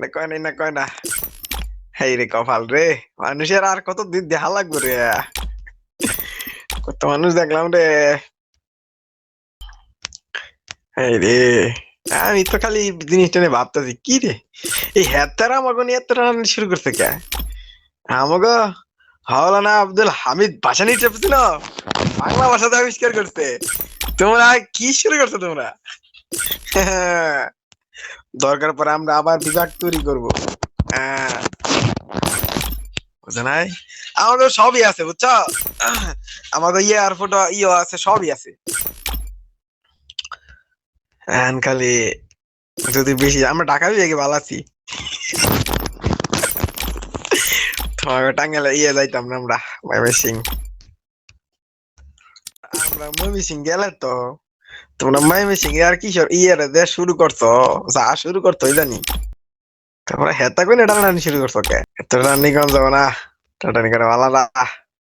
না কয় না না কয় না। হেই রে কপাল রে, মানুষের আর কত দিন দেখা লাগবে রে? কত মানুষ দেখলাম রে। এই রে, আমি তো খালি জিনিসটা নিয়ে ভাবতেছি, কি রে? এই হেতারা আমাকে নিয়ে এত শুরু করছে কে? আমাকে হাওলানা আব্দুল হামিদ ভাষা নিয়ে চেপেছে না? বাংলা ভাষাতে আবিষ্কার করছে। তোমরা কি শুরু করছ তোমরা? দরকার পরে আমরা আবার বিভাগ তৈরি করব। নাই? আমাদের সবই আছে, বুঝছ? আমাদের ইয়ে ইয়ে আছে, সবই আছে। খালি, যদি বেশি, আমরা ঢাকা বিভাগে ভালো আছি। টাঙ্গালে ইয়ে যাইতাম না আমরা ময়মনসিং আমরা ময়মনসিং গেলে তো তোমরা মাই মিসিং আর কি ইয়ে রে দেশ শুরু করতো যা শুরু করতো জানি তারপরে হেতা করে টানাটানি শুরু করতো কে? তোর টানি কম যাব না। টাটানি করে ভালো না